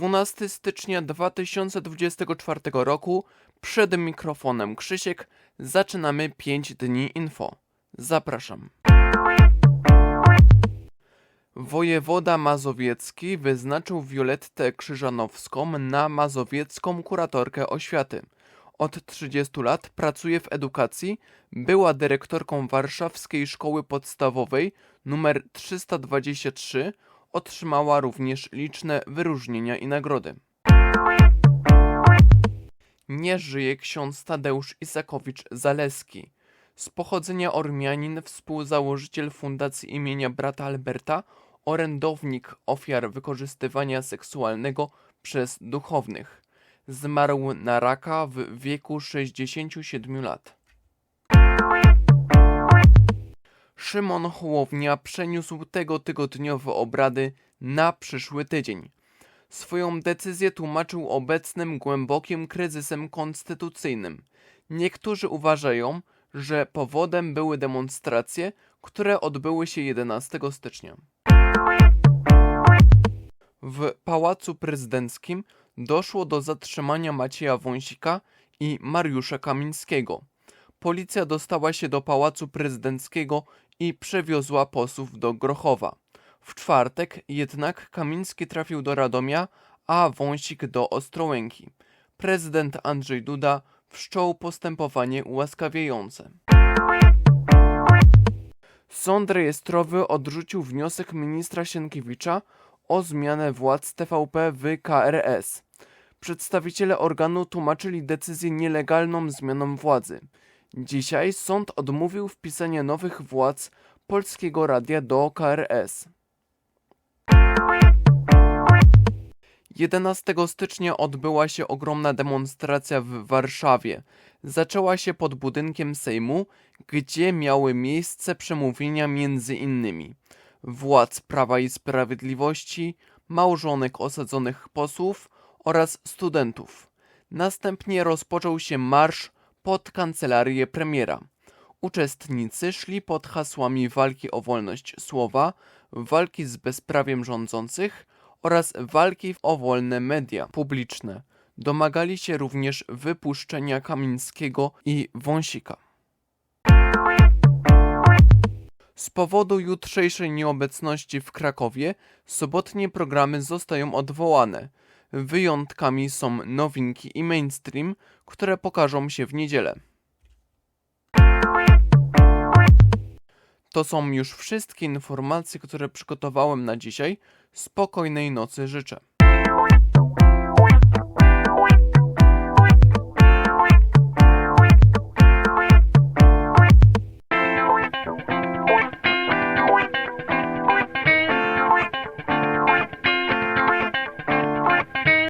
12 stycznia 2024 roku. Przed mikrofonem Krzysiek. Zaczynamy 5 dni info. Zapraszam. Wojewoda mazowiecki wyznaczył Violettę Krzyżanowską na mazowiecką kuratorkę oświaty. Od 30 lat pracuje w edukacji, była dyrektorką Warszawskiej Szkoły Podstawowej nr 323, otrzymała również liczne wyróżnienia i nagrody. Nie żyje ksiądz Tadeusz Isakowicz-Zaleski. Z pochodzenia Ormianin, współzałożyciel Fundacji imienia brata Alberta, orędownik ofiar wykorzystywania seksualnego przez duchownych. Zmarł na raka w wieku 67 lat. Szymon Hołownia przeniósł tego tygodniowe obrady na przyszły tydzień. Swoją decyzję tłumaczył obecnym głębokim kryzysem konstytucyjnym. Niektórzy uważają, że powodem były demonstracje, które odbyły się 11 stycznia. W Pałacu Prezydenckim doszło do zatrzymania Macieja Wąsika i Mariusza Kamińskiego. Policja dostała się do Pałacu Prezydenckiego i przewiozła posłów do Grochowa. W czwartek jednak Kamiński trafił do Radomia, a Wąsik do Ostrołęki. Prezydent Andrzej Duda wszczął postępowanie ułaskawiające. Sąd rejestrowy odrzucił wniosek ministra Sienkiewicza o zmianę władz TVP w KRS. Przedstawiciele organu tłumaczyli decyzję nielegalną zmianą władzy. Dzisiaj sąd odmówił wpisania nowych władz Polskiego Radia do KRS. 11 stycznia odbyła się ogromna demonstracja w Warszawie. Zaczęła się pod budynkiem Sejmu, gdzie miały miejsce przemówienia między innymi władz Prawa i Sprawiedliwości, małżonek osadzonych posłów oraz studentów. Następnie rozpoczął się marsz pod kancelarię premiera. Uczestnicy szli pod hasłami walki o wolność słowa, walki z bezprawiem rządzących oraz walki o wolne media publiczne. Domagali się również wypuszczenia Kamińskiego i Wąsika. Z powodu jutrzejszej nieobecności w Krakowie sobotnie programy zostają odwołane. Wyjątkami są nowinki i mainstream, które pokażą się w niedzielę. To są już wszystkie informacje, które przygotowałem na dzisiaj. Spokojnej nocy życzę.